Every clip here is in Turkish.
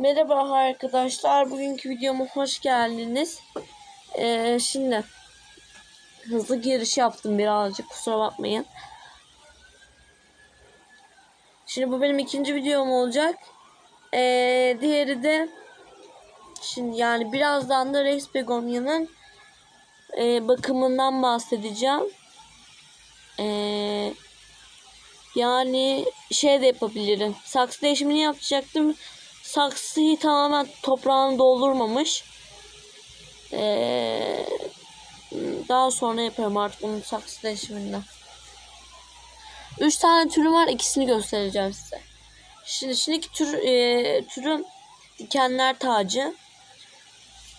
Merhaba arkadaşlar. Bugünkü videoma hoş geldiniz. Ee, şimdi hızlı giriş yaptım birazcık. Kusura bakmayın. Şimdi bu benim ikinci videom olacak. Ee, diğeri de şimdi yani birazdan da Rex Begonia'nın e, bakımından bahsedeceğim. Eee yani şey de yapabilirim. Saksı değişimini yapacaktım. Saksıyı tamamen toprağını doldurmamış. Ee, daha sonra yaparım artık onun saksı değişiminden. Üç tane türü var. ikisini göstereceğim size. Şimdi şimdiki tür, e, türüm dikenler tacı.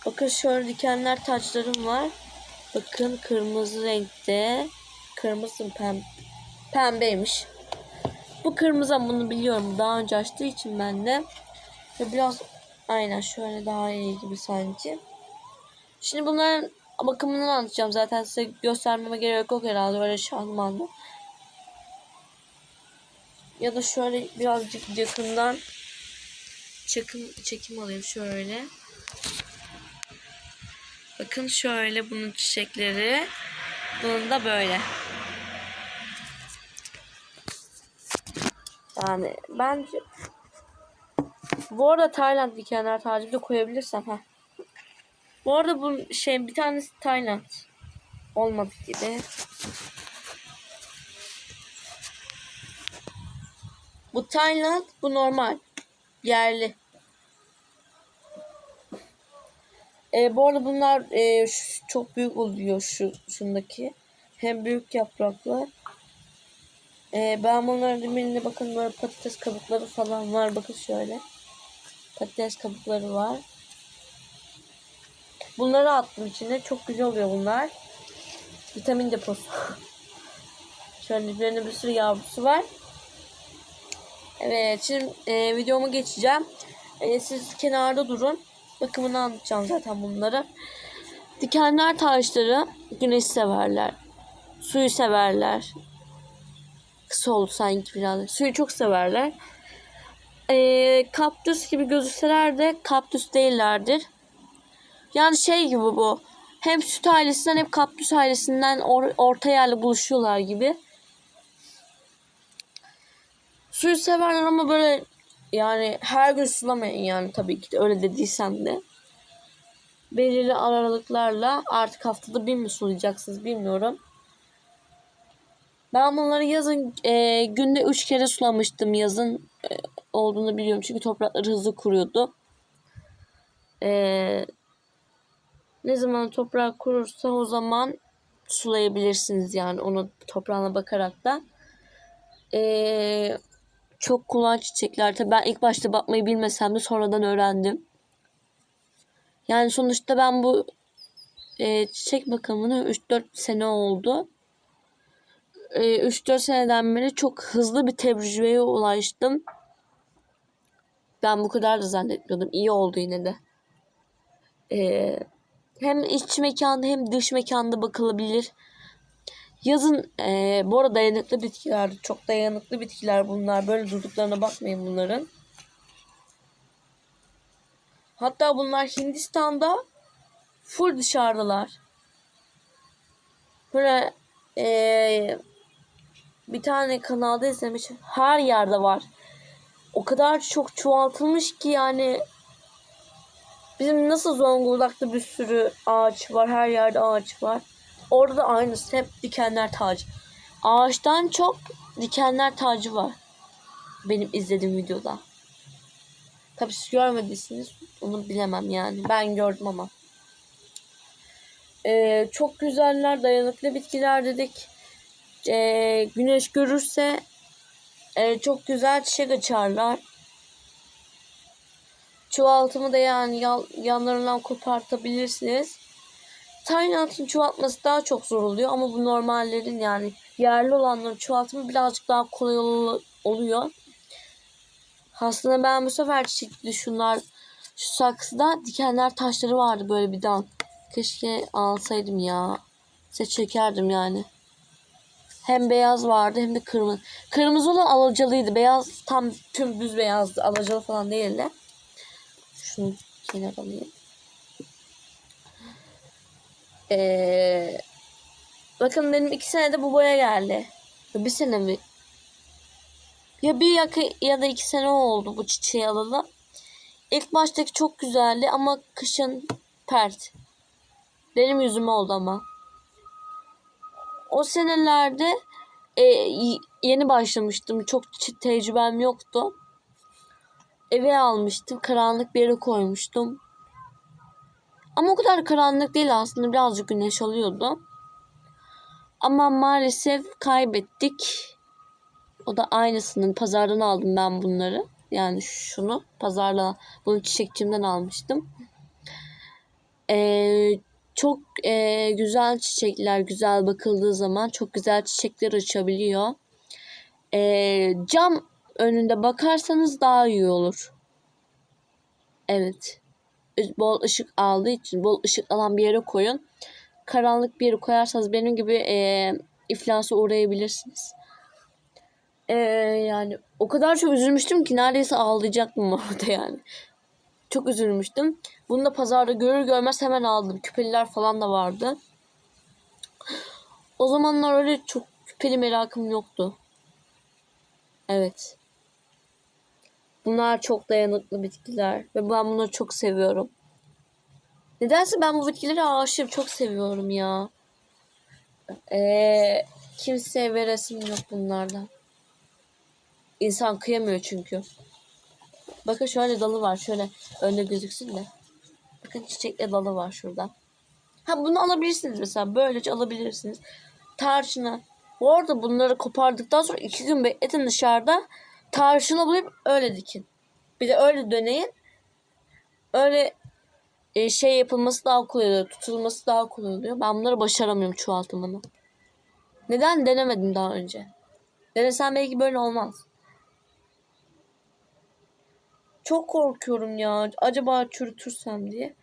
Bakın şöyle dikenler taçlarım var. Bakın kırmızı renkte. Kırmızı pem pembeymiş. Bu kırmızı bunu biliyorum. Daha önce açtığı için ben de. Ve biraz aynen şöyle daha iyi gibi sanki. Şimdi bunların bakımını anlatacağım. Zaten size göstermeme gerek yok herhalde. Öyle şahmanlı. Ya da şöyle birazcık yakından çekim, çekim alayım şöyle. Bakın şöyle bunun çiçekleri. Bunun da böyle. Yani bence bu arada Tayland dikenler tacı da koyabilirsem ha. Bu arada bu şey bir tanesi Tayland olmadı gibi. Bu Tayland, bu normal. Yerli. E, bu arada bunlar e, şu- çok büyük oluyor şu şundaki. Hem büyük yapraklı ee, ben bunların diliminde bakın böyle patates kabukları falan var. Bakın şöyle. Patates kabukları var. Bunları attım içine. Çok güzel oluyor bunlar. Vitamin deposu. şöyle üzerinde bir sürü yavrusu var. Evet şimdi e, videomu geçeceğim. E, siz kenarda durun. Bakımını anlatacağım zaten bunları. Dikenler taşları güneş severler. Suyu severler kısa oldu sanki biraz. Suyu çok severler. Ee, kaktüs gibi gözükseler de kaktüs değillerdir. Yani şey gibi bu. Hem süt ailesinden hem kaktüs ailesinden or- orta yerle buluşuyorlar gibi. Suyu severler ama böyle yani her gün sulamayın yani tabii ki de öyle dediysem de. Belirli aralıklarla artık haftada bir mi sulayacaksınız bilmiyorum. Ben bunları yazın e, günde üç kere sulamıştım yazın e, olduğunu biliyorum çünkü toprakları hızlı kuruyordu. E, ne zaman toprak kurursa o zaman sulayabilirsiniz yani onu toprağına bakarak da. E, çok kullanışlı çiçekler. Tabii ben ilk başta bakmayı bilmesem de sonradan öğrendim. Yani sonuçta ben bu e, çiçek bakımını 3-4 sene oldu. 3-4 seneden beri çok hızlı bir tecrübeye ulaştım. Ben bu kadar da zannetmiyordum. İyi oldu yine de. Ee, hem iç mekanda hem dış mekanda bakılabilir. Yazın e, bu arada dayanıklı bitkiler. Çok dayanıklı bitkiler bunlar. Böyle durduklarına bakmayın bunların. Hatta bunlar Hindistan'da full dışarıdalar. Böyle e, bir tane kanalda izlemiş. Her yerde var. O kadar çok çoğaltılmış ki yani bizim nasıl Zonguldak'ta bir sürü ağaç var. Her yerde ağaç var. Orada da aynısı. Hep dikenler tacı. Ağaçtan çok dikenler tacı var. Benim izlediğim videoda. Tabii siz görmediyseniz onu bilemem yani. Ben gördüm ama. Ee, çok güzeller, dayanıklı bitkiler dedik e, güneş görürse e, çok güzel çiçek açarlar. Çoğaltımı da yani yan, yanlarından kopartabilirsiniz. Tayland'ın çoğaltması daha çok zor oluyor ama bu normallerin yani yerli olanların çoğaltımı birazcık daha kolay ol- oluyor. Aslında ben bu sefer çiçekli şunlar şu saksıda dikenler taşları vardı böyle bir dan. Keşke alsaydım ya. Size çekerdim yani. Hem beyaz vardı hem de kırmızı. Kırmızı olan alacalıydı. Beyaz tam tüm düz beyazdı. Alacalı falan değildi. Şunu kenara alayım. Ee, bakın benim iki senede bu boya geldi. Bir sene mi? Ya bir yakı ya da iki sene oldu bu çiçeği alalı. İlk baştaki çok güzeldi ama kışın pert. Benim yüzüme oldu ama. O senelerde e, yeni başlamıştım. Çok tecrübem yoktu. Eve almıştım. Karanlık bir yere koymuştum. Ama o kadar karanlık değil aslında. Birazcık güneş alıyordu. Ama maalesef kaybettik. O da aynısının pazardan aldım ben bunları. Yani şunu pazarla bunu çiçekçimden almıştım. Ee, çok e, güzel çiçekler güzel bakıldığı zaman çok güzel çiçekler açabiliyor. Ee, cam önünde bakarsanız daha iyi olur. Evet. Bol ışık aldığı için bol ışık alan bir yere koyun. Karanlık bir yere koyarsanız benim gibi e, iflasa uğrayabilirsiniz. Ee, yani o kadar çok üzülmüştüm ki neredeyse ağlayacaktım orada yani. Çok üzülmüştüm. Bunu da pazarda görür görmez hemen aldım. Küpeliler falan da vardı. O zamanlar öyle çok küpeli merakım yoktu. Evet. Bunlar çok dayanıklı bitkiler ve ben bunları çok seviyorum. Nedense ben bu bitkileri aşığım. Çok seviyorum ya. Ee, kimseye veresim yok bunlardan. İnsan kıyamıyor çünkü. Bakın şöyle dalı var. Şöyle önde gözüksün de. Bakın çiçekle dalı var şurada. Ha bunu alabilirsiniz mesela. Böylece alabilirsiniz. Tarçını. Bu arada bunları kopardıktan sonra iki gün bekletin dışarıda. Tarçını bulup öyle dikin. Bir de öyle döneyin. Öyle e, şey yapılması daha kolay oluyor. Tutulması daha kolay oluyor. Ben bunları başaramıyorum çoğaltımını. Neden denemedim daha önce? Denesem belki böyle olmaz. Çok korkuyorum ya. Acaba çürütürsem diye.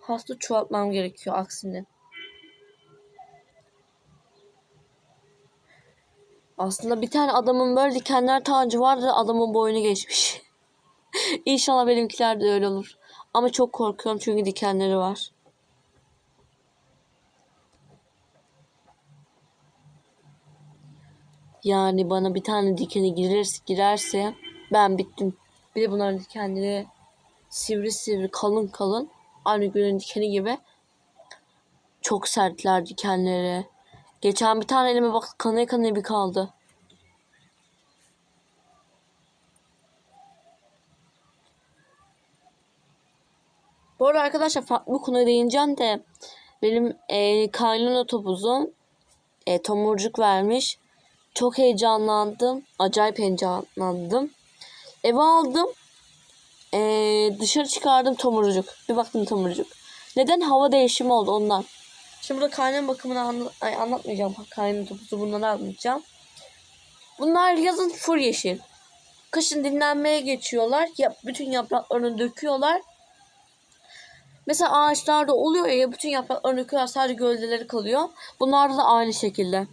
Hasta çoğaltmam gerekiyor aksine. Aslında bir tane adamın böyle dikenler tacı vardı. Adamın boynu geçmiş. İnşallah benimkiler de öyle olur. Ama çok korkuyorum çünkü dikenleri var. Yani bana bir tane dikeni girerse, girerse ben bittim. Bir de bunların dikenleri sivri sivri kalın kalın. Aynı gülün dikeni gibi. Çok sertler dikenleri. Geçen bir tane elime bak kanaya kanaya bir kaldı. Bu arada arkadaşlar farklı bir konuya değineceğim de benim e, kaynana topuzum e, tomurcuk vermiş. Çok heyecanlandım. Acayip heyecanlandım. Eve aldım. E, dışarı çıkardım tomurcuk. Bir baktım tomurcuk. Neden? Hava değişimi oldu ondan. Şimdi burada kaynan bakımını anla- ay, anlatmayacağım. Kaynan topuzu bunları anlatacağım. Bunlar yazın fır yeşil. Kışın dinlenmeye geçiyorlar. Ya, bütün yapraklarını döküyorlar. Mesela ağaçlarda oluyor ya bütün yapraklarını döküyorlar sadece gövdeleri kalıyor. Bunlarda da aynı şekilde.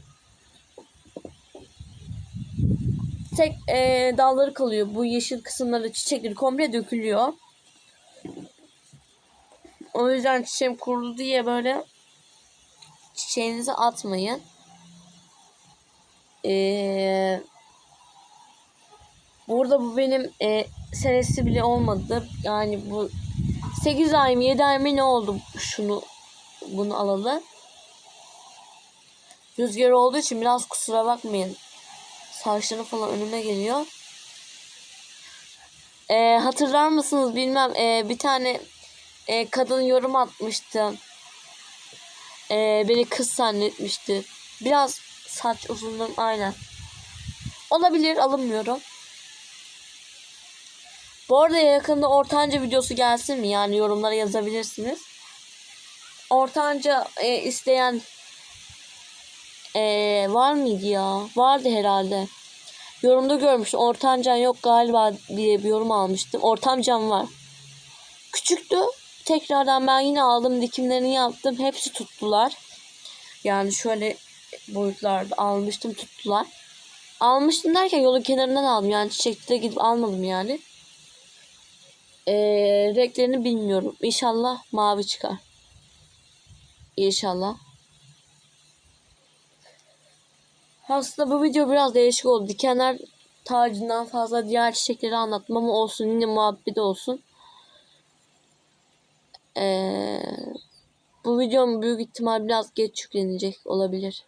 Tek e, dalları kalıyor. Bu yeşil kısımları çiçekleri komple dökülüyor. O yüzden çiçeğim kurudu diye böyle çiçeğinizi atmayın. Ee, burada bu benim e, senesi bile olmadı. Yani bu 8 ay mı 7 ay mı ne oldu şunu bunu alalı. Rüzgar olduğu için biraz kusura bakmayın. Saçları falan önüme geliyor. Ee, hatırlar mısınız bilmem ee, bir tane ee, kadın yorum atmıştı. Ee, beni kız zannetmişti. Biraz saç uzunluğum aynen. Olabilir alınmıyorum. Bu arada yakında ortanca videosu gelsin mi? Yani yorumlara yazabilirsiniz. Ortanca e, isteyen e, var mıydı ya? Vardı herhalde. Yorumda görmüştüm. Ortancan yok galiba diye bir yorum almıştım. Ortamcan var. Küçüktü. Tekrardan ben yine aldım. Dikimlerini yaptım. Hepsi tuttular. Yani şöyle boyutlarda almıştım tuttular. Almıştım derken yolun kenarından aldım. Yani çiçekte gidip almadım yani. Ee, renklerini bilmiyorum. İnşallah mavi çıkar. İnşallah. Aslında bu video biraz değişik oldu. Dikenler tacından fazla diğer çiçekleri anlattım ama olsun yine muhabbet olsun. Ee, bu videom büyük ihtimal biraz geç yüklenecek olabilir.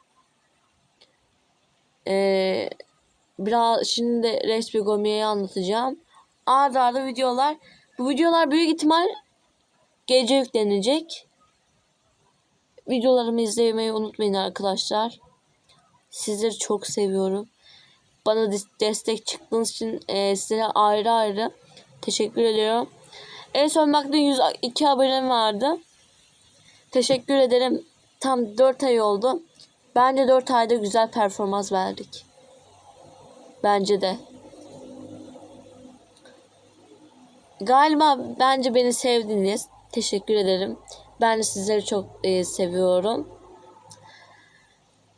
Ee, biraz şimdi de Respi Gomia'yı anlatacağım. Arda arda videolar. Bu videolar büyük ihtimal gece yüklenecek. Videolarımı izlemeyi unutmayın arkadaşlar. Sizleri çok seviyorum. Bana des- destek çıktığınız için e, size ayrı ayrı teşekkür ediyorum. En son baktığım 102 abonem vardı. Teşekkür ederim. Tam 4 ay oldu. Bence 4 ayda güzel performans verdik. Bence de. Galiba bence beni sevdiniz. Teşekkür ederim. Ben de sizleri çok e, seviyorum.